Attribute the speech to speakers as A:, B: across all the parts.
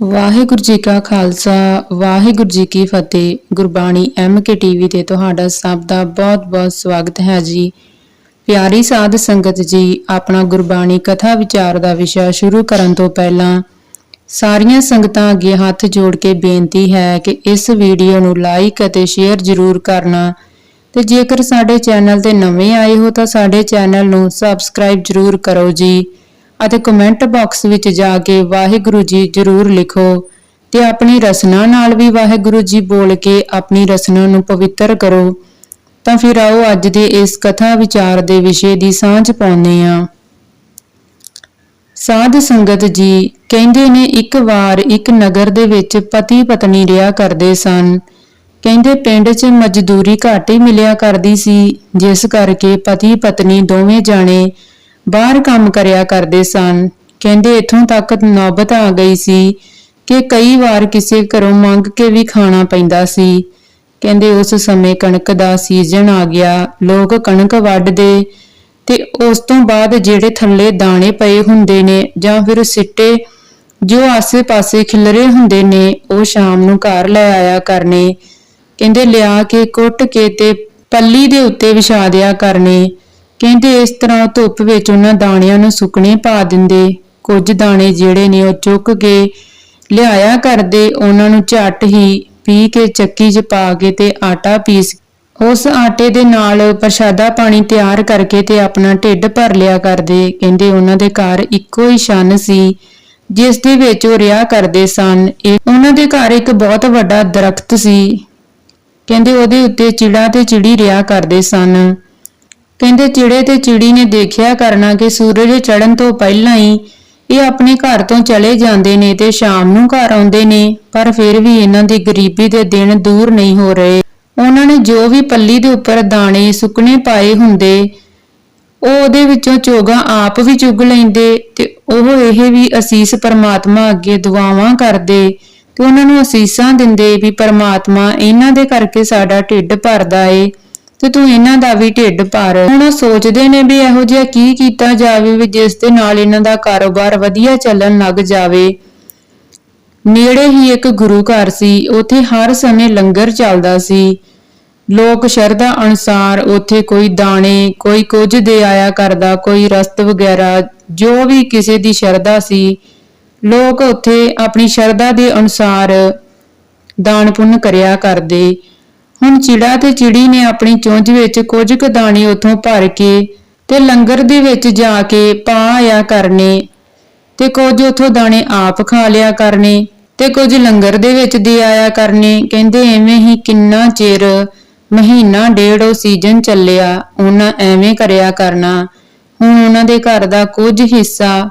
A: ਵਾਹਿਗੁਰੂ ਜੀ ਕਾ ਖਾਲਸਾ, ਵਾਹਿਗੁਰੂ ਜੀ ਕੀ ਫਤਿਹ। Gurbani MK TV ਤੇ ਤੁਹਾਡਾ ਸਭ ਦਾ ਬਹੁਤ-ਬਹੁਤ ਸਵਾਗਤ ਹੈ ਜੀ। ਪਿਆਰੀ ਸਾਧ ਸੰਗਤ ਜੀ, ਆਪਣਾ ਗੁਰਬਾਣੀ ਕਥਾ ਵਿਚਾਰ ਦਾ ਵਿਸ਼ਾ ਸ਼ੁਰੂ ਕਰਨ ਤੋਂ ਪਹਿਲਾਂ ਸਾਰੀਆਂ ਸੰਗਤਾਂ ਅੱਗੇ ਹੱਥ ਜੋੜ ਕੇ ਬੇਨਤੀ ਹੈ ਕਿ ਇਸ ਵੀਡੀਓ ਨੂੰ ਲਾਈਕ ਅਤੇ ਸ਼ੇਅਰ ਜ਼ਰੂਰ ਕਰਨਾ ਤੇ ਜੇਕਰ ਸਾਡੇ ਚੈਨਲ ਤੇ ਨਵੇਂ ਆਏ ਹੋ ਤਾਂ ਸਾਡੇ ਚੈਨਲ ਨੂੰ ਸਬਸਕ੍ਰਾਈਬ ਜ਼ਰੂਰ ਕਰੋ ਜੀ। ਅਤੇ ਕਮੈਂਟ ਬਾਕਸ ਵਿੱਚ ਜਾ ਕੇ ਵਾਹਿਗੁਰੂ ਜੀ ਜ਼ਰੂਰ ਲਿਖੋ ਤੇ ਆਪਣੀ ਰਸਨਾ ਨਾਲ ਵੀ ਵਾਹਿਗੁਰੂ ਜੀ ਬੋਲ ਕੇ ਆਪਣੀ ਰਸਨਾ ਨੂੰ ਪਵਿੱਤਰ ਕਰੋ। ਤਾਂ ਫਿਰ ਆਓ ਅੱਜ ਦੇ ਇਸ ਕਥਾ ਵਿਚਾਰ ਦੇ ਵਿਸ਼ੇ ਦੀ ਸਾਂਝ ਪਾਉਂਦੇ ਹਾਂ। ਸਾਧ ਸੰਗਤ ਜੀ ਕਹਿੰਦੇ ਨੇ, ਇੱਕ ਵਾਰ ਇੱਕ ਨਗਰ ਦੇ ਵਿੱਚ ਪਤੀ ਪਤਨੀ ਰਿਹਾ ਕਰਦੇ ਸਨ। ਕਹਿੰਦੇ ਪਿੰਡ 'ਚ ਮਜ਼ਦੂਰੀ ਘੱਟ ਹੀ ਮਿਲਿਆ ਕਰਦੀ ਸੀ, ਜਿਸ ਕਰਕੇ ਪਤੀ ਪਤਨੀ ਦੋਵੇਂ ਜਾਣੇ ਬਾਹਰ ਕੰਮ ਕਰਿਆ ਕਰਦੇ ਸਨ। ਕਹਿੰਦੇ, ਇਥੋਂ ਤੱਕ ਨੌਬਤ ਆ ਗਈ ਸੀ ਕਿ ਕਈ ਵਾਰ ਕਿਸੇ ਘਰੋਂ ਮੰਗ ਕੇ ਵੀ ਖਾਣਾ ਪੈਂਦਾ ਸੀ। ਕਹਿੰਦੇ, ਉਸ ਸਮੇਂ ਕਣਕ ਦਾ ਸੀਜ਼ਨ ਆ ਗਿਆ। ਲੋਕ ਕਣਕ ਵੱਢਦੇ ਤੇ ਉਸ ਤੋਂ ਬਾਅਦ ਜਿਹੜੇ ਥੱਲੇ ਦਾਣੇ ਪਏ ਹੁੰਦੇ ਨੇ ਜਾਂ ਫਿਰ ਸਿੱਟੇ ਜੋ ਆਸੇ-ਪਾਸੇ ਖਿਲਰੇ ਹੁੰਦੇ ਨੇ, ਉਹ ਸ਼ਾਮ ਨੂੰ ਘਰ ਲੈ ਆਇਆ ਕਰਨੇ। ਕਹਿੰਦੇ, ਲਿਆ ਕੇ ਕੁੱਟ ਕੇ ਤੇ ਪੱਲੀ ਦੇ ਉੱਤੇ ਵਿਛਾ ਦਿਆ ਕਰਨੇ। ਕਹਿੰਦੇ ਇਸ ਤਰ੍ਹਾਂ ਧੁੱਪ ਵਿੱਚ ਉਹਨਾਂ ਦਾਣਿਆਂ ਨੂੰ ਸੁੱਕਣੇ ਪਾ ਦਿੰਦੇ। ਕੁਝ ਦਾਣੇ ਜਿਹੜੇ ਨੇ ਉਹ ਚੁੱਕ ਕੇ ਲਿਆਇਆ ਕਰਦੇ। ਉਹਨਾਂ ਨੂੰ ਝੱਟ ਹੀ ਪੀ ਕੇ ਚੱਕੀ 'ਚ ਪਾ ਕੇ ਤੇ ਆਟਾ ਪੀਸ ਉਸ ਆਟੇ ਦੇ ਨਾਲ ਪ੍ਰਸ਼ਾਦਾ ਪਾਣੀ ਤਿਆਰ ਕਰਕੇ ਤੇ ਆਪਣਾ ਢਿੱਡ ਭਰ ਲਿਆ ਕਰਦੇ। ਕਹਿੰਦੇ ਉਹਨਾਂ ਦੇ ਘਰ ਇੱਕੋ ਹੀ ਛੰਨ ਸੀ, ਜਿਸ ਦੇ ਵਿੱਚ ਉਹ ਰਿਹਾ ਕਰਦੇ ਸਨ। ਇਹ ਉਹਨਾਂ ਦੇ ਘਰ ਇੱਕ ਬਹੁਤ ਵੱਡਾ ਦਰਖਤ ਸੀ। ਕਹਿੰਦੇ ਉਹਦੇ ਉੱਤੇ ਚਿੜਾ ਤੇ ਚਿੜੀ ਰਿਹਾ ਕਰਦੇ ਸਨ। ਕਹਿੰਦੇ ਚਿੜੇ ਤੇ ਚਿੜੀ ਨੇ ਦੇਖਿਆ ਕਰਨਾ ਕਿ ਸੂਰਜ ਚੜ੍ਹਨ ਤੋਂ ਪਹਿਲਾਂ ਹੀ ਇਹ ਆਪਣੇ ਘਰ ਤੋਂ ਚਲੇ ਜਾਂਦੇ ਨੇ ਤੇ ਸ਼ਾਮ ਨੂੰ ਘਰ ਆਉਂਦੇ ਨੇ, ਪਰ ਫਿਰ ਵੀ ਇਹਨਾਂ ਦੀ ਗਰੀਬੀ ਦੇ ਦਿਨ ਦੂਰ ਨਹੀਂ ਹੋ ਰਹੇ। ਉਹਨਾਂ ਨੇ ਜੋ ਵੀ ਪੱਲੀ ਦੇ ਉੱਪਰ ਦਾਣੇ ਸੁੱਕਣੇ ਪਾਏ ਹੁੰਦੇ, ਉਹ ਉਹਦੇ ਵਿੱਚੋਂ ਚੋਗਾ ਆਪ ਵੀ ਚੁਗ ਲੈਂਦੇ ਤੇ ਉਹ ਇਹ ਵੀ ਅਸੀਸ ਪਰਮਾਤਮਾ ਅੱਗੇ ਦੁਆਵਾਂ ਕਰਦੇ ਤੇ ਉਹਨਾਂ ਨੂੰ ਅਸੀਸਾਂ ਦਿੰਦੇ ਵੀ ਪਰਮਾਤਮਾ ਇਹਨਾਂ ਦੇ ਕਰਕੇ ਸਾਡਾ ਢਿੱਡ ਭਰਦਾ ਏ। ਤੇ ਤੂੰ ਇਹਨਾਂ ਦਾ ਵੀ ਢਿੱਡ ਭਰ। ਹੁਣ ਸੋਚਦੇ ਨੇ ਵੀ ਇਹੋ ਜਿਹਾ ਕੀ ਕੀਤਾ ਜਾਵੇ ਵੀ ਜਿਸ ਦੇ ਨਾਲ ਇਹਨਾਂ ਦਾ ਕਾਰੋਬਾਰ ਵਧੀਆ ਚੱਲਣ ਲੱਗ ਜਾਵੇ। ਨੇੜੇ ਹੀ ਇੱਕ ਗੁਰੂ ਘਰ ਸੀ, ਉੱਥੇ ਹਰ ਸਮੇਂ ਲੰਗਰ ਚੱਲਦਾ ਸੀ। ਲੋਕ ਸ਼ਰਧਾ ਅਨੁਸਾਰ ਉੱਥੇ ਕੋਈ ਦਾਣੇ, ਕੋਈ ਕੁਝ ਦੇ ਆਇਆ ਕਰਦਾ, ਕੋਈ ਰਸਤ ਵਗੈਰਾ, ਜੋ ਵੀ ਕਿਸੇ ਦੀ ਸ਼ਰਧਾ ਸੀ। ਲੋਕ ਉੱਥੇ ਆਪਣੀ ਸ਼ਰਧਾ ਦੇ ਅਨੁਸਾਰ ਦਾਨ ਪੁੰਨ ਕਰਿਆ ਕਰਦੇ। ਹੁਣ ਚਿੜਾ ਤੇ ਚਿੜੀ ਨੇ ਆਪਣੀ ਚੁੰਝ ਵਿੱਚ ਕੁਝ ਕੁ ਦਾਣੇ ਉਥੋਂ ਭਰ ਕੇ ਤੇ ਲੰਗਰ ਦੇ ਵਿੱਚ ਜਾ ਕੇ ਪਾ ਆਇਆ ਕਰਨੇ ਤੇ ਕੁਝ ਉਥੋਂ ਦਾਣੇ ਆਪ ਖਾ ਲਿਆ ਕਰਨੇ ਤੇ ਕੁਝ ਲੰਗਰ ਦੇ ਵਿੱਚ ਦੇ ਆਇਆ ਕਰਨੇ। ਕਹਿੰਦੇ ਐਵੇਂ ਹੀ ਕਿੰਨਾ ਚਿਰ, ਮਹੀਨਾ ਡੇਢ ਉਹ ਸੀਜ਼ਨ ਚੱਲਿਆ ਉਹਨਾਂ ਐਵੇਂ ਕਰਿਆ ਕਰਨਾ। ਹੁਣ ਉਹਨਾਂ ਦੇ ਘਰ ਦਾ ਕੁਝ ਹਿੱਸਾ,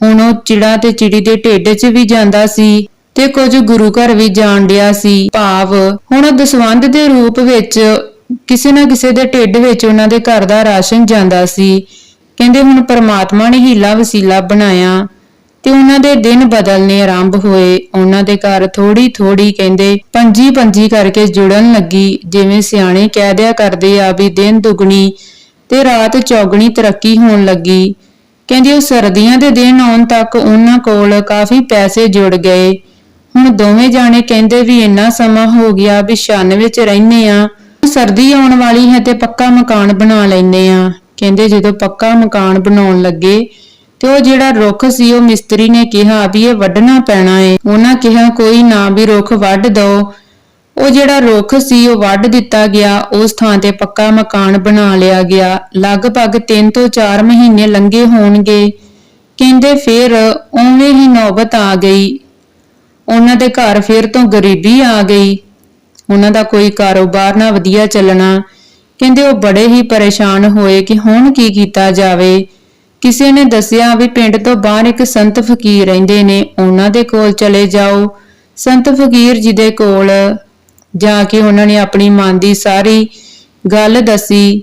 A: ਹੁਣ ਉਹ ਚਿੜਾ ਤੇ ਚਿੜੀ ਦੇ ਢਿੱਡ 'ਚ ਵੀ ਜਾਂਦਾ ਸੀ। ਤੇ ਕੁਝ ਗੁਰੂ ਘਰ ਵੀ ਜਾਣ ਡਿਆ ਸੀ। ਭਾਵ ਹੁਣ ਦਸਵੰਦ ਦੇ ਰੂਪ ਵਿੱਚ ਕਿਸੇ ਨਾ ਕਿਸੇ ਦੇ ਢਿੱਡ ਵਿੱਚ ਉਹਨਾਂ ਦੇ ਘਰ ਦਾ ਰਾਸ਼ਨ ਜਾਂਦਾ ਸੀ। ਕਹਿੰਦੇ ਹੁਣ ਪਰਮਾਤਮਾ ਨੇ ਹੀਲਾ ਵਸੀਲਾ ਬਣਾਇਆ ਤੇ ਉਹਨਾਂ ਦੇ ਦਿਨ ਬਦਲਨੇ ਆਰੰਭ ਹੋਏ। ਉਹਨਾਂ ਦੇ ਘਰ ਥੋੜੀ ਥੋੜੀ ਕਹਿੰਦੇ ਪੰਜੀ ਪੰਜੀ ਕਰਕੇ ਜੁੜਨ ਲੱਗੀ। ਜਿਵੇਂ ਸਿਆਣੇ ਕਹਿ ਦਿਆ ਕਰਦੇ ਆ ਵੀ ਦਿਨ ਦੁਗਣੀ ਤੇ ਰਾਤ ਚੌਗਣੀ ਤਰੱਕੀ ਹੋਣ ਲੱਗੀ। ਕਹਿੰਦੇ ਉਹ ਸਰਦੀਆਂ ਦੇ ਦਿਨ ਆਉਣ ਤੱਕ ਉਹਨਾਂ ਕੋਲ ਕਾਫੀ ਪੈਸੇ ਜੁੜ ਗਏ। ਹੁਣ ਦੋਵੇਂ ਜਾਣੇ ਕਹਿੰਦੇ ਵੀ ਇੰਨਾ ਸਮਾਂ ਹੋ ਗਿਆ ਵੀ ਛੰਨ ਵਿੱਚ ਰਹਿੰਨੇ ਆ ਸਰਦੀ ਆਉਣ ਵਾਲੀ ਹੈ ਤੇ ਪੱਕਾ ਮਕਾਨ ਬਣਾ ਲੈਨੇ ਆ ਕਹਿੰਦੇ ਜਦੋਂ ਪੱਕਾ ਮਕਾਨ ਬਣਾਉਣ ਲੱਗੇ ਤੇ ਉਹ ਜਿਹੜਾ ਰੁੱਖ ਸੀ, ਉਹ ਮਿਸਤਰੀ ਨੇ ਕਿਹਾ ਵੀ ਇਹ ਵੱਢਣਾ ਪੈਣਾ ਏ। ਉਹਨਾਂ ਕਿਹਾ, ਕੋਈ ਨਾ ਵੀ ਰੁੱਖ ਵੱਢ ਦੋ। ਉਹ ਜਿਹੜਾ ਰੁੱਖ ਸੀ, ਉਹ ਵੱਢ ਦਿੱਤਾ ਗਿਆ। ਉਸ ਥਾਂ ਤੇ ਪੱਕਾ ਮਕਾਨ ਬਣਾ ਲਿਆ ਗਿਆ। ਲਗਭਗ 3 ਤੋਂ 4 ਮਹੀਨੇ ਲੰਘੇ ਹੋਣਗੇ। ਕਹਿੰਦੇ ਫਿਰ ਉਵੇਂ ਹੀ ਨੌਬਤ ਆ ਗਈ। ਉਹਨਾਂ ਦੇ ਘਰ ਫਿਰ ਤੋਂ ਗਰੀਬੀ ਆ ਗਈ। ਉਹਨਾਂ ਦਾ ਕੋਈ ਕਾਰੋਬਾਰ ਨਾ ਵਧੀਆ ਚੱਲਣਾ। ਕਹਿੰਦੇ ਉਹ ਬੜੇ ਹੀ ਪਰੇਸ਼ਾਨ ਹੋਏ ਕਿ ਹੁਣ ਕੀ ਕੀਤਾ ਜਾਵੇ। ਕਿਸੇ ਨੇ ਦੱਸਿਆ ਵੀ ਪਿੰਡ ਤੋਂ ਬਾਹਰ ਇੱਕ ਸੰਤ ਫਕੀਰ ਰਹਿੰਦੇ ਨੇ, ਉਹਨਾਂ ਦੇ ਕੋਲ ਚਲੇ ਜਾਓ। ਸੰਤ ਫਕੀਰ ਜੀ ਦੇ ਕੋਲ ਜਾ ਕੇ ਉਹਨਾਂ ਨੇ ਆਪਣੀ ਮਨ ਦੀ ਸਾਰੀ ਗੱਲ ਦੱਸੀ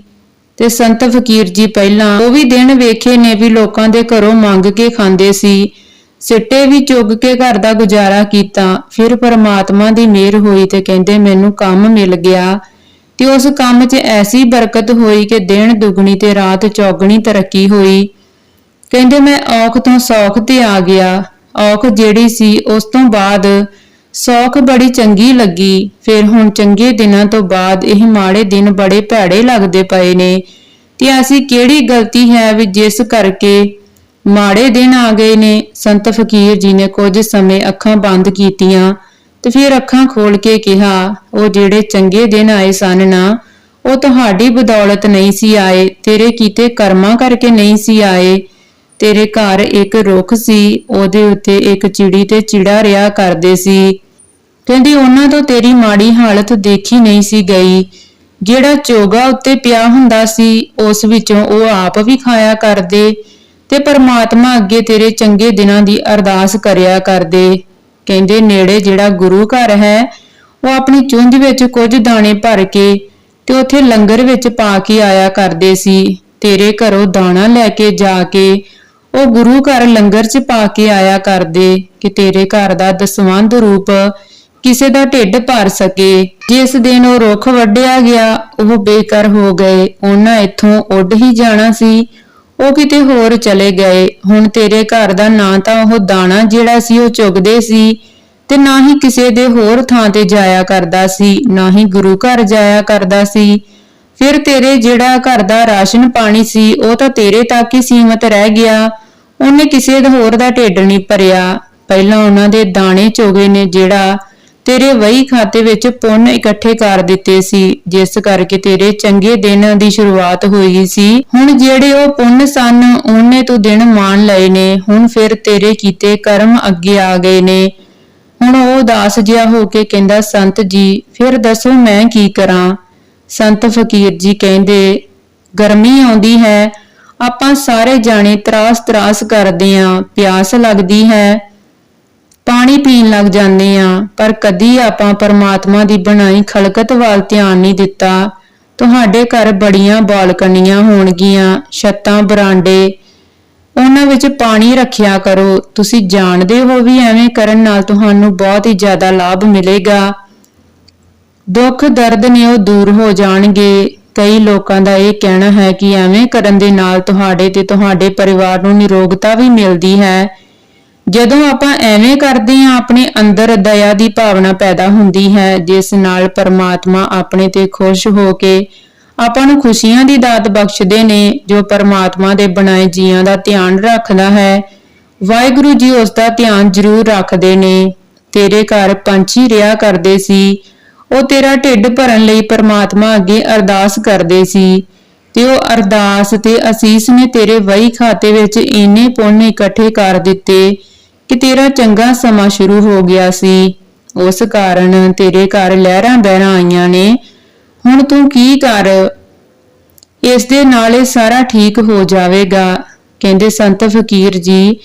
A: ਤੇ ਸੰਤ ਫਕੀਰ ਜੀ ਪਹਿਲਾਂ ਉਹ ਵੀ ਦਿਨ ਵੇਖੇ ਨੇ ਵੀ ਲੋਕਾਂ ਦੇ ਘਰੋਂ ਮੰਗ ਕੇ ਖਾਂਦੇ ਸੀ। ਸਿੱਟੇ ਵੀ ਚੁੱਗ ਕੇ ਘਰ ਦਾ ਗੁਜ਼ਾਰਾ ਕੀਤਾ, ਫਿਰ ਪਰਮਾਤਮਾ ਦੀ ਮਿਹਰ ਹੋਈ ਤੇ ਕਹਿੰਦੇ, ਮੈਨੂੰ ਕੰਮ ਮਿਲ ਗਿਆ। ਤੇ ਉਸ ਕੰਮ 'ਚ ਐਸੀ ਬਰਕਤ ਹੋਈ ਕਿ ਦਿਨ ਦੁਗਣੀ ਤੇ ਰਾਤ ਚੌਗਣੀ ਤਰੱਕੀ ਹੋਈ। ਕਹਿੰਦੇ, ਮੈਂ ਔਖ ਤੋਂ ਸੌਖ ਤੇ ਆ ਗਿਆ। ਔਖ ਜਿਹੜੀ ਸੀ, ਉਸ ਤੋਂ ਬਾਅਦ ਸੌਖ ਬੜੀ ਚੰਗੀ ਲੱਗੀ। ਫਿਰ ਹੁਣ ਚੰਗੇ ਦਿਨਾਂ ਤੋਂ ਬਾਅਦ ਇਹ ਮਾੜੇ ਦਿਨ ਬੜੇ ਭੈੜੇ ਲੱਗਦੇ ਪਏ ਨੇ। ਤੇ ਐਸੀ ਕਿਹੜੀ ਗਲਤੀ ਹੈ ਵੀ ਜਿਸ ਕਰਕੇ ਮਾੜੇ ਦਿਨ ਆ ਗਏ ਨੇ, ਸੰਤ ਫਕੀਰ ਜੀ ਨੇ ਕੁਝ ਸਮੇਂ ਅੱਖਾਂ ਬੰਦ ਕੀਤੀਆਂ ਤੇ ਫਿਰ ਅੱਖਾਂ ਖੋਲ ਕੇ ਕਿਹਾ, ਉਹ ਜਿਹੜੇ ਚੰਗੇ ਦਿਨ ਆਏ ਸਨ ਨਾ, ਉਹ ਤੁਹਾਡੀ ਬਦੌਲਤ ਨਹੀਂ ਸੀ ਆਏ, ਤੇਰੇ ਕੀਤੇ ਕਰਮਾਂ ਕਰਕੇ ਨਹੀਂ ਸੀ ਆਏ। ਤੇਰੇ ਘਰ ਇੱਕ ਰੁੱਖ ਸੀ, ਉਹਦੇ ਉੱਤੇ ਇੱਕ ਚਿੜੀ ਤੇ ਚਿੜਾ ਰਿਆ ਕਰਦੇ ਸੀ। ਕਹਿੰਦੀ, ਉਹਨਾਂ ਤੋਂ ਤੇਰੀ ਮਾੜੀ ਹਾਲਤ ਦੇਖੀ ਨਹੀਂ ਸੀ ਗਈ। ਜਿਹੜਾ ਚੋਗਾ ਉੱਤੇ ਪਿਆ ਹੁੰਦਾ ਸੀ, ਉਸ ਵਿੱਚੋਂ ਉਹ ਆਪ ਵੀ ਖਾਇਆ ਕਰਦੇ। ਤੇ ਪਰਮਾਤਮਾ ਅੱਗੇ ਤੇਰੇ ਚੰਗੇ ਦਿਨਾਂ ਦੀ ਅਰਦਾਸ ਕਰਿਆ ਕਰਦੇ। ਕਹਿੰਦੇ, ਨੇੜੇ ਜਿਹੜਾ ਗੁਰੂ ਘਰ ਹੈ, ਉਹ ਆਪਣੀ ਚੁੰਝ ਵਿੱਚ ਕੁਝ ਦਾਣੇ ਭਰ ਕੇ ਤੇ ਉੱਥੇ ਲੰਗਰ ਵਿੱਚ ਪਾ ਕੇ ਆਇਆ ਕਰਦੇ ਸੀ। ਤੇਰੇ ਘਰੋਂ ਦਾਣਾ ਲੈ ਕੇ ਜਾ ਕੇ ਉਹ ਗੁਰੂ ਘਰ ਲੰਗਰ 'ਚ ਪਾ ਕੇ ਆਇਆ ਕਰਦੇ ਕਿ ਤੇਰੇ ਘਰ ਦਾ ਦਸਵੰਧ ਰੂਪ ਕਿਸੇ ਦਾ ਢਿੱਡ ਭਰ ਸਕੇ। ਜਿਸ ਦਿਨ ਉਹ ਰੁੱਖ ਵੱਢਿਆ ਗਿਆ, ਉਹ ਬੇਕਾਰ ਹੋ ਗਏ। ਉਹਨਾਂ ਇੱਥੋਂ ਉੱਡ ਹੀ ਜਾਣਾ ਸੀ। ਉਹ ਕਿਤੇ ਹੋਰ ਚਲੇ ਗਏ। ਹੁਣ ਤੇਰੇ ਘਰ ਦਾ ਨਾਂ ਤਾਂ ਉਹ ਦਾਣਾ ਜਿਹੜਾ ਸੀ, ਉਹ ਚੁਗਦੇ ਸੀ ਤੇ ਨਾ ਹੀ ਕਿਸੇ ਦੇ ਹੋਰ ਥਾਂ ਤੇ ਜਾਇਆ ਕਰਦਾ ਸੀ, ਨਾ ਹੀ ਗੁਰੂ ਘਰ ਜਾਇਆ ਕਰਦਾ ਸੀ। ਫਿਰ ਤੇਰੇ ਜਿਹੜਾ ਘਰ ਦਾ ਰਾਸ਼ਨ ਪਾਣੀ ਸੀ, ਉਹ ਤਾਂ ਤੇਰੇ ਤੱਕ ਹੀ ਸੀਮਤ ਰਹਿ ਗਿਆ। ਉਹਨੇ ਕਿਸੇ ਹੋਰ ਦਾ ਢਿੱਡ ਨਹੀਂ ਭਰਿਆ। ਪਹਿਲਾਂ ਉਹਨਾਂ ਦੇ ਦਾਣੇ ਚੋਗੇ ਨੇ ਜਿਹੜਾ ਤੇਰੇ ਵਹੀ ਖਾਤੇ ਵਿੱਚ ਪੁੰਨ ਇਕੱਠੇ ਕਰ ਦਿੱਤੇ ਸੀ, ਜਿਸ ਕਰਕੇ ਤੇਰੇ ਚੰਗੇ ਦਿਨ ਦੀ ਸ਼ੁਰੂਆਤ ਹੋਈ ਸੀ। ਹੁਣ ਜਿਹੜੇ ਉਹ ਪੁੰਨ ਸਨ, ਉਹਨੇ ਤੂੰ ਦਿਨ ਮਾਣ ਲਏ ਨੇ, ਹੁਣ ਫਿਰ ਤੇਰੇ ਕੀਤੇ ਕਰਮ ਅੱਗੇ ਆ ਗਏ ਨੇ। ਹੁਣ ਉਹ ਉਦਾਸ ਜਿਹਾ ਹੋ ਕੇ ਕਹਿੰਦਾ, ਸੰਤ ਜੀ, ਫਿਰ ਦੱਸੋ ਮੈਂ ਕੀ ਕਰਾਂ? ਸੰਤ ਫਕੀਰ ਜੀ ਕਹਿੰਦੇ, ਗਰਮੀ ਆਉਂਦੀ ਹੈ, ਆਪਾਂ ਸਾਰੇ ਜਾਣੇ ਤਰਾਸ ਤਰਾਸ ਕਰਦੇ ਆਂ, ਪਿਆਸ ਲੱਗਦੀ ਹੈ। ਪਾਣੀ ਪੀਣ ਲੱਗ ਜਾਂਦੇ ਆ, ਪਰ ਕਦੀ ਆਪਾਂ ਪਰਮਾਤਮਾ ਦੀ ਬਣਾਈ ਖਲਕਤ ਵੱਲ ਧਿਆਨ ਨਹੀਂ ਦਿੱਤਾ। ਤੁਹਾਡੇ ਘਰ ਬੜੀਆਂ ਬਾਲਕਨੀਆਂ ਹੋਣਗੀਆਂ, ਛੱਤਾਂ, ਬਰਾਂਡੇ। ਉਹਨਾਂ ਵਿੱਚ ਪਾਣੀ ਰੱਖਿਆ ਕਰੋ। ਤੁਸੀਂ ਜਾਣਦੇ ਹੋ ਵੀ ਐਵੇਂ ਕਰਨ ਨਾਲ ਤੁਹਾਨੂੰ ਬਹੁਤ ਹੀ ਜ਼ਿਆਦਾ ਲਾਭ ਮਿਲੇਗਾ। ਦੁੱਖ, ਦਰਦ ਨੇ ਉਹ ਦੂਰ ਹੋ ਜਾਣਗੇ। ਕਈ ਲੋਕਾਂ ਦਾ ਇਹ ਕਹਿਣਾ ਹੈ ਕਿ ਐਵੇਂ ਕਰਨ ਦੇ ਨਾਲ ਤੁਹਾਡੇ ਤੇ ਤੁਹਾਡੇ ਪਰਿਵਾਰ ਨੂੰ ਨਿਰੋਗਤਾ ਵੀ ਮਿਲਦੀ ਹੈ। ਜਦੋਂ ਆਪਾਂ ਐਵੇਂ ਕਰਦੇ ਹਾਂ, ਆਪਣੇ ਅੰਦਰ ਦਇਆ ਦੀ ਭਾਵਨਾ ਪੈਦਾ ਹੁੰਦੀ ਹੈ, ਜਿਸ ਨਾਲ ਪਰਮਾਤਮਾ ਆਪਣੇ ਤੇ ਖੁਸ਼ ਹੋ ਕੇ ਆਪਾਂ ਨੂੰ ਖੁਸ਼ੀਆਂ ਦੀ ਦਾਤ ਬਖਸ਼ਦੇ ਨੇ, ਜੋ ਪਰਮਾਤਮਾ ਦੇ ਬਣਾਏ ਜੀਆਂ ਦਾ ਧਿਆਨ ਰੱਖਦਾ ਹੈ। ਵਾਹਿਗੁਰੂ ਜੀ ਉਸ ਦਾ ਧਿਆਨ ਜ਼ਰੂਰ ਰੱਖਦੇ ਨੇ। ਤੇਰੇ ਘਰ ਪੰਛੀ ਰਿਆ ਕਰਦੇ ਸੀ। ਉਹ ਤੇਰਾ ਢਿੱਡ ਭਰਨ ਲਈ ਪਰਮਾਤਮਾ ਅੱਗੇ ਅਰਦਾਸ ਕਰਦੇ ਸੀ। ਤੇ ਉਹ ਅਰਦਾਸ ਤੇ ਅਸੀਸ ਨੇ ਤੇਰੇ ਵਹੀ ਖਾਤੇ ਵਿੱਚ ਇੰਨੇ ਪੁੰਨ ਇਕੱਠੇ ਕਰ ਦਿੱਤੇ। ਕਿ ਤੇਰਾ ਚੰਗਾ ਸਮਾਂ ਸ਼ੁਰੂ ਹੋ ਗਿਆ ਸੀ। ਉਸ ਕਾਰਨ ਤੇਰੇ ਘਰ ਲਹਿਰਾਂ ਬਹਿਰਾਂ ਆਈਆਂ ਨੇ। ਹੁਣ ਤੂੰ ਕੀ ਕਰ? ਇਸ ਦੇ ਨਾਲ ਇਹ ਸਾਰਾ ਠੀਕ ਹੋ ਜਾਵੇਗਾ। ਕਹਿੰਦੇ ਸੰਤ ਫਕੀਰ ਜੀ,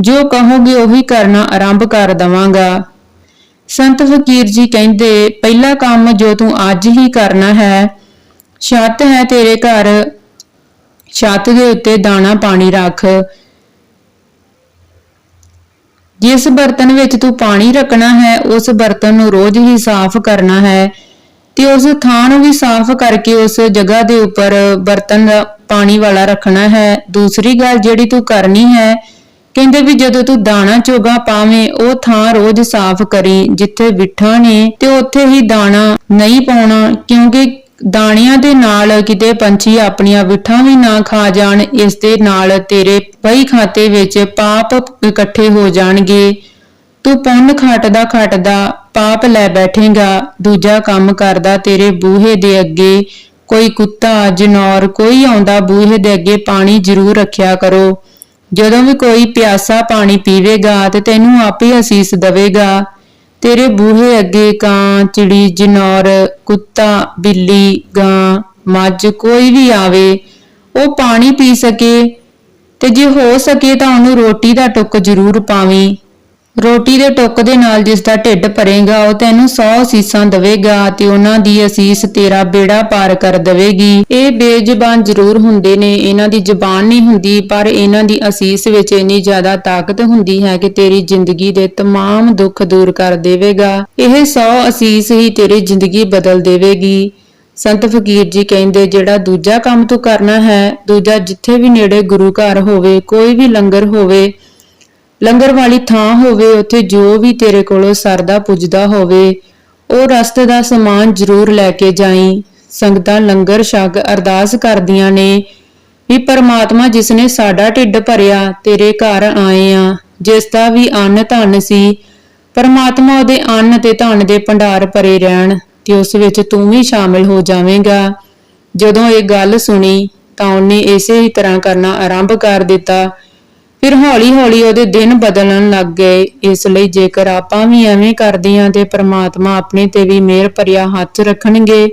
A: ਜੋ ਕਹੋਗੇ ਉਹੀ ਕਰਨਾ ਆਰੰਭ ਕਰ ਦਵਾਂਗਾ। ਸੰਤ ਫਕੀਰ ਜੀ ਕਹਿੰਦੇ, ਪਹਿਲਾ ਕੰਮ ਜੋ ਤੂੰ ਅੱਜ ਹੀ ਕਰਨਾ ਹੈ। ਛੱਤ ਹੈ ਤੇਰੇ ਘਰ। ਛੱਤ ਦੇ ਉੱਤੇ ਦਾਣਾ ਪਾਣੀ ਰੱਖ। ਜਿਸ ਬਰਤਨ ਵਿੱਚ ਤੂੰ ਪਾਣੀ ਰੱਖਣਾ ਹੈ, ਉਸ ਬਰਤਨ ਨੂੰ ਰੋਜ਼ ਹੀ ਸਾਫ਼ ਕਰਨਾ ਹੈ ਤੇ ਉਸ ਥਾਂ ਨੂੰ ਵੀ ਸਾਫ਼ ਕਰਕੇ ਉਸ ਜਗ੍ਹਾ ਦੇ ਉੱਪਰ ਬਰਤਨ ਦਾ ਪਾਣੀ ਵਾਲਾ ਰੱਖਣਾ ਹੈ। ਦੂਸਰੀ ਗੱਲ ਜਿਹੜੀ ਤੂੰ ਕਰਨੀ ਹੈ, ਕਹਿੰਦੇ ਵੀ ਜਦੋਂ ਤੂੰ ਦਾਣਾ ਚੋਗਾ ਪਾਵੇਂ, ਉਹ ਥਾਂ ਰੋਜ਼ ਸਾਫ਼ ਕਰੀ, ਜਿੱਥੇ ਵਿਠਾ ਨੇ ਤੇ ਉੱਥੇ ਹੀ ਦਾਣਾ ਨਹੀਂ ਪਾਉਣਾ, ਕਿਉਂਕਿ ਦਾਣਿਆਂ ਦੇ ਨਾਲ ਕਿਤੇ ਪੰਛੀ ਆਪਣੀਆਂ ਵਿਠਾਂ ਵੀ ਨਾ ਖਾ ਜਾਣ, ਇਸ ਦੇ ਨਾਲ ਤੇਰੇ ਬਈ ਖਾਤੇ ਵਿੱਚ ਪਾਪ ਇਕੱਠੇ ਹੋ ਜਾਣਗੇ। ਤੂੰ ਪੁੰਨ ਖੱਟਦਾ ਖਟਦਾ ਪਾਪ ਲੈ ਬੈਠੇਗਾ, ਦੂਜਾ ਕੰਮ ਕਰਦਾ ਤੇਰੇ ਬੂਹੇ ਦੇ ਅੱਗੇ। ਕੋਈ ਕੁੱਤਾ, ਜਨੌਰ, ਕੋਈ ਆਉਂਦਾ ਬੂਹੇ ਦੇ ਅੱਗੇ ਪਾਣੀ ਜ਼ਰੂਰ ਰੱਖਿਆ ਕਰੋ। ਜਦੋਂ ਵੀ ਕੋਈ ਪਿਆਸਾ ਪਾਣੀ ਪੀਵੇਗਾ ਤੇ ਤੈਨੂੰ ਆਪੇ ਅਸੀਸ ਦੇਵੇਗਾ। ਤੇਰੇ ਬੂਹੇ ਅੱਗੇ ਕਾਂ, ਚਿੜੀ, ਜਨੌਰ, ਕੁੱਤਾ, ਬਿੱਲੀ, ਗਾਂ, ਮੱਝ ਕੋਈ ਵੀ ਆਵੇ, ਉਹ ਪਾਣੀ ਪੀ ਸਕੇ ਤੇ ਜੇ ਹੋ ਸਕੇ ਤਾਂ ਉਹਨੂੰ ਰੋਟੀ ਦਾ ਟੁੱਕ ਜ਼ਰੂਰ ਪਾਵੀਂ। ਰੋਟੀ ਦੇ ਟੁੱਕ ਦੇ ਨਾਲ ਜਿਸ ਦਾ ਢਿੱਡ ਭਰੇਗਾ ਉਹ ਤੈਨੂੰ 100 ਸੀਸਾਂ ਦੇਵੇਗਾ ਤੇ ਉਹਨਾਂ ਦੀ ਅਸੀਸ ਤੇਰਾ ਬੇੜਾ ਪਾਰ ਕਰ ਦੇਵੇਗੀ ਇਹ ਬੇਜ਼ਬਾਨ ਜ਼ਰੂਰ ਹੁੰਦੇ ਨੇ ਇਹਨਾਂ ਦੀ ਜ਼ਬਾਨ ਨਹੀਂ ਹੁੰਦੀ ਪਰ ਇਹਨਾਂ ਦੀ ਅਸੀਸ ਵਿੱਚ ਇੰਨੀ ਜ਼ਿਆਦਾ ਤਾਕਤ ਹੁੰਦੀ ਹੈ ਕਿ ਤੇਰੀ ਜ਼ਿੰਦਗੀ ਦੇ तमाम ਦੁੱਖ ਦੂਰ ਕਰ ਦੇਵੇਗਾ ਇਹ 100 ਅਸੀਸ ਹੀ ਤੇਰੀ ਜ਼ਿੰਦਗੀ ਬਦਲ ਦੇਵੇਗੀ ਸੰਤ ਫਕੀਰ ਜੀ ਕਹਿੰਦੇ ਜਿਹੜਾ ਦੂਜਾ ਕੰਮ ਤੂੰ ਕਰਨਾ ਹੈ ਦੂਜਾ ਜਿੱਥੇ ਵੀ ਨੇੜੇ ਗੁਰੂ ਘਰ ਹੋਵੇ ਕੋਈ ਵੀ ਲੰਗਰ ਹੋਵੇ ਲੰਗਰ ਵਾਲੀ ਥਾਂ ਹੋਵੇ, ਉੱਥੇ ਜੋ ਵੀ ਤੇਰੇ ਕੋਲੋਂ ਸਰਦਾ ਪੁੱਜਦਾ ਹੋਵੇ, ਉਹ ਰਸਤੇ ਦਾ ਸਮਾਨ ਜ਼ਰੂਰ ਲੈ ਕੇ ਜਾਈ। ਸੰਗਤਾਂ ਲੰਗਰ ਛਕ ਅਰਦਾਸ ਕਰਦੀਆਂ ਨੇ, ਵੀ ਪਰਮਾਤਮਾ ਜਿਸ ਨੇ ਸਾਡਾ ਢਿੱਡ ਭਰਿਆ, ਤੇਰੇ ਘਰ ਆਏ ਆ। ਜਿਸ ਦਾ ਵੀ ਅੰਨ ਧਨ ਸੀ, ਪਰਮਾਤਮਾ ਉਹਦੇ ਅੰਨ ਤੇ ਧਨ ਦੇ ਭੰਡਾਰ ਭਰੇ ਰਹਿਣ, ਤੇ ਉਸ ਵਿੱਚ ਤੂੰ ਵੀ ਸ਼ਾਮਿਲ ਹੋ ਜਾਵੇਂਗਾ। ਜਦੋਂ ਇਹ ਗੱਲ ਸੁਣੀ, ਤਾਂ ਉਹਨੇ ਇਸੇ ਹੀ ਤਰ੍ਹਾਂ ਕਰਨਾ ਆਰੰਭ ਕਰ ਦਿੱਤਾ। ਫਿਰ ਹੌਲੀ-ਹੌਲੀ ਉਹਦੇ ਦਿਨ ਬਦਲਣ ਲੱਗ ਗਏ। ਇਸ ਲਈ ਜੇਕਰ ਆਪਾਂ ਵੀ ਐਵੇਂ ਕਰਦੇ ਹਾਂ ਤੇ ਪ੍ਰਮਾਤਮਾ ਆਪਣੇ ਤੇ ਵੀ ਮਿਹਰ ਭਰਿਆ ਹੱਥ ਰੱਖਣਗੇ,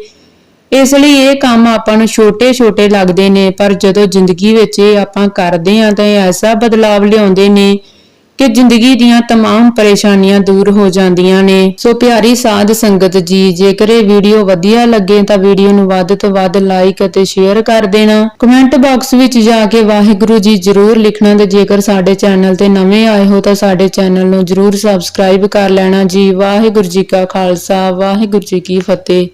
A: ਇਸ ਲਈ ਇਹ ਕੰਮ ਆਪਾਂ ਨੂੰ ਛੋਟੇ-ਛੋਟੇ ਲੱਗਦੇ ਨੇ, ਪਰ ਜਦੋਂ ਜ਼ਿੰਦਗੀ ਵਿੱਚ ਇਹ ਆਪਾਂ ਕਰਦੇ ਹਾਂ ਤਾਂ ਇਹ ਐਸਾ ਬਦਲਾਵ ਲਿਆਉਂਦੇ ਨੇ ਕਿ ਜ਼ਿੰਦਗੀ ਦੀਆਂ तमाम ਪਰੇਸ਼ਾਨੀਆਂ ਦੂਰ ਹੋ ਜਾਂਦੀਆਂ ਨੇ ਸੋ ਪਿਆਰੀ ਸਾਧ ਸੰਗਤ ਜੀ ਜੇਕਰ ਇਹ ਵੀਡੀਓ ਵਧੀਆ ਲੱਗੇ ਤਾਂ ਵੀਡੀਓ ਨੂੰ ਵੱਧ ਤੋਂ ਵੱਧ ਲਾਈਕ ਅਤੇ ਸ਼ੇਅਰ ਕਰ ਦੇਣਾ ਕਮੈਂਟ ਬਾਕਸ ਵਿੱਚ ਜਾ ਕੇ ਵਾਹਿਗੁਰੂ ਜੀ ਜਰੂਰ ਲਿਖਣਾ ਤੇ ਜੇਕਰ ਸਾਡੇ ਚੈਨਲ ਤੇ ਨਵੇਂ ਆਏ ਹੋ ਤਾਂ ਸਾਡੇ ਚੈਨਲ ਨੂੰ ਜਰੂਰ ਸਬਸਕ੍ਰਾਈਬ ਕਰ ਲੈਣਾ ਜੀ ਵਾਹਿਗੁਰੂ ਜੀ ਕਾ ਖਾਲਸਾ ਵਾਹਿਗੁਰੂ ਜੀ ਕੀ ਫਤਿਹ